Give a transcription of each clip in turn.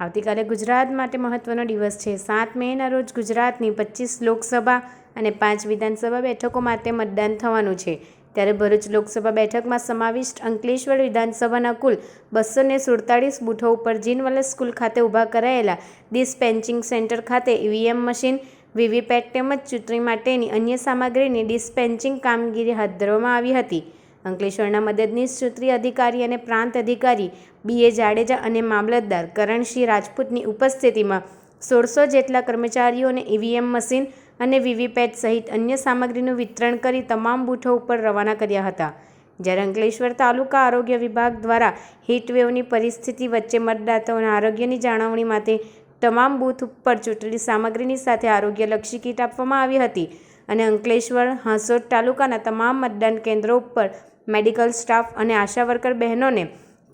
આવતીકાલે ગુજરાત માટે મહત્વનો દિવસ છે. સાત મેના રોજ ગુજરાતની પચીસ લોકસભા અને પાંચ વિધાનસભા બેઠકો માટે મતદાન થવાનું છે. ત્યારે ભરૂચ લોકસભા બેઠકમાં સમાવિષ્ટ અંકલેશ્વર વિધાનસભાના કુલ બસો ને સુડતાળીસ બૂથો ઉપર જીનવલસ સ્કૂલ ખાતે ઊભા કરાયેલા ડિસ્પેન્ચિંગ સેન્ટર ખાતે ઈવીએમ મશીન, વીવીપેટ તેમજ ચૂંટણી માટેની અન્ય સામગ્રીની ડિસ્પેન્ચિંગ કામગીરી હાથ ધરવામાં આવી હતી. અંકલેશ્વરના મદદનીશ ચૂંટણી અધિકારી અને પ્રાંત અધિકારી બીએ જાડેજા અને મામલતદાર કરણસિંહ રાજપૂતની ઉપસ્થિતિમાં સોળસો જેટલા કર્મચારીઓને ઈવીએમ મશીન અને વીવીપેટ સહિત અન્ય સામગ્રીનું વિતરણ કરી તમામ બૂથો ઉપર રવાના કર્યા હતા. જ્યારે અંકલેશ્વર તાલુકા આરોગ્ય વિભાગ દ્વારા હીટવેવની પરિસ્થિતિ વચ્ચે મતદાતાઓના આરોગ્યની જાળવણી માટે તમામ બૂથ ઉપર ચૂંટણી સામગ્રીની સાથે આરોગ્યલક્ષી કીટ આપવામાં આવી હતી. અને અંકલેશ્વર, હાંસોદ તાલુકાના તમામ મતદાન કેન્દ્રો ઉપર મેડિકલ સ્ટાફ અને આશા વર્કર બહેનોને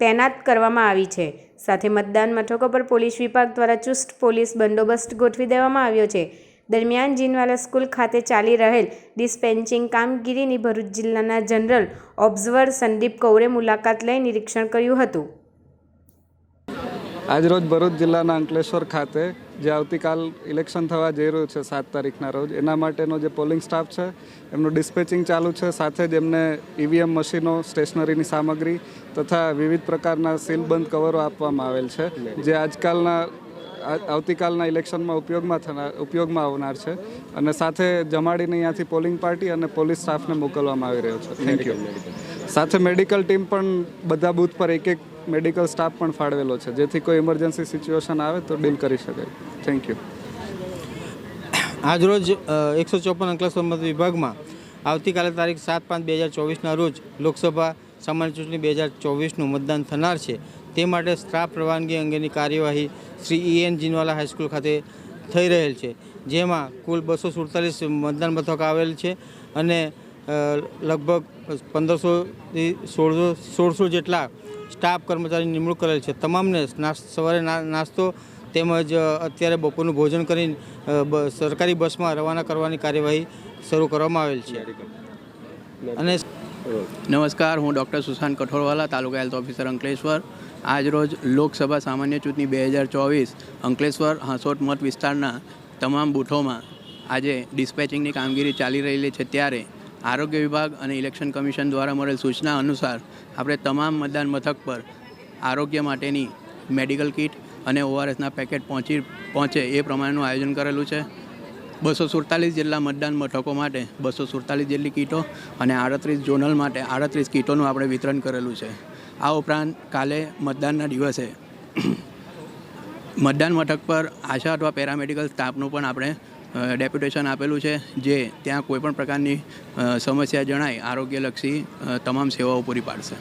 તૈનાત કરવામાં આવી છે. સાથે મતદાન મથકો પર પોલીસ વિભાગ દ્વારા ચુસ્ત પોલીસ બંદોબસ્ત ગોઠવી દેવામાં આવ્યો છે. દરમિયાન જીનવાલા સ્કૂલ ખાતે ચાલી રહેલ ડિસ્પેન્ચિંગ કામગીરીની ભરૂચ જિલ્લાના જનરલ ઓબ્ઝર્વર સંદીપ કૌરે મુલાકાત લઈ નિરીક્ષણ કર્યું હતું. આજરોજ ભરૂચ જિલ્લાના અંકલેશ્વર ખાતે જે આવતીકાલ ઇલેક્શન થવા જઈ રહ્યું છે સાત તારીખના રોજ, એના માટેનો જે પોલિંગ સ્ટાફ છે, એમનું ડિસ્પેચિંગ ચાલુ છે, સાથે જ એમને ઈવીએમ મશીનો, સ્ટેશનરીની સામગ્રી તથા વિવિધ પ્રકારના સીલબંધ કવરો આપવામાં આવેલ છે, જે આજકાલના આવતીકાલના ઇલેક્શનમાં ઉપયોગમાં થનાર, ઉપયોગમાં આવનાર છે અને સાથે જમાડીને અહીંયાથી પોલિંગ પાર્ટી અને પોલીસ સ્ટાફને મોકલવામાં આવી રહ્યો છે. થેન્ક યુ સાથે મેડિકલ ટીમ પણ બધા બૂથ પર એક એક મેડિકલ સ્ટાફ પણ ફાળવેલો છે. જેથી કોઈ ઇમરજન્સી સિચ્યુએશન આવે તો ડીલ કરી શકાય થેન્ક યુ આજરોજ એકસો ચોપન અંકલેશ્વર વિભાગમાં આવતીકાલે તારીખ સાત પાંચ બે હજાર ચોવીસના રોજ લોકસભા સામાન્ય ચૂંટણી બે હજાર ચોવીસનું મતદાન થનાર છે. તે માટે સ્ટાફ પરવાનગી અંગેની કાર્યવાહી Shri E N Jinwala high school ખાતે થઈ રહેલ છે. જેમાં કુલ બસો સુડતાલીસ મતદાન મથક આવેલ છે અને લગભગ પંદરસોથી સોળસો સોળસો જેટલા સ્ટાફ કર્મચારીની નિમણૂક કરેલ છે. તમામને સવારે નાસ્તો તેમજ અત્યારે બપોરનું ભોજન કરીને સરકારી બસમાં રવાના કરવાની કાર્યવાહી શરૂ કરવામાં આવેલ છે. અને નમસ્કાર, હું doctor Sushant Katholwala taluka health officer Ankleshwar. આજરોજ લોકસભા સામાન્ય ચૂંટણી બે હજાર ચોવીસ, અંકલેશ્વર, હાંસોટ મત વિસ્તારના તમામ બૂથોમાં આજે ડિસ્પેચિંગની કામગીરી ચાલી રહેલી છે. ત્યારે આરોગ્ય વિભાગ અને ઇલેક્શન કમિશન દ્વારા મળેલ સૂચના અનુસાર આપણે તમામ મતદાન મથક પર આરોગ્ય માટેની મેડિકલ કિટ અને ઓઆરએસના પેકેટ પહોંચી પહોંચે એ પ્રમાણેનું આયોજન કરેલું છે. બસો સુડતાલીસ જેટલા મતદાન મથકો માટે બસો સુડતાલીસ જેટલી કીટો અને આડત્રીસ ઝોનલ માટે આડત્રીસ કીટોનું આપણે વિતરણ કરેલું છે. આ ઉપરાંત કાલે મતદાનના દિવસે મતદાન મથક પર આશા અથવા પેરામેડિકલ સ્ટાફનું પણ આપણે ડેપ્યુટેશન આપેલું છે જે ત્યાં કોઈપણ પ્રકારની સમસ્યા જણાય આરોગ્યલક્ષી તમામ સેવાઓ પૂરી પાડશે.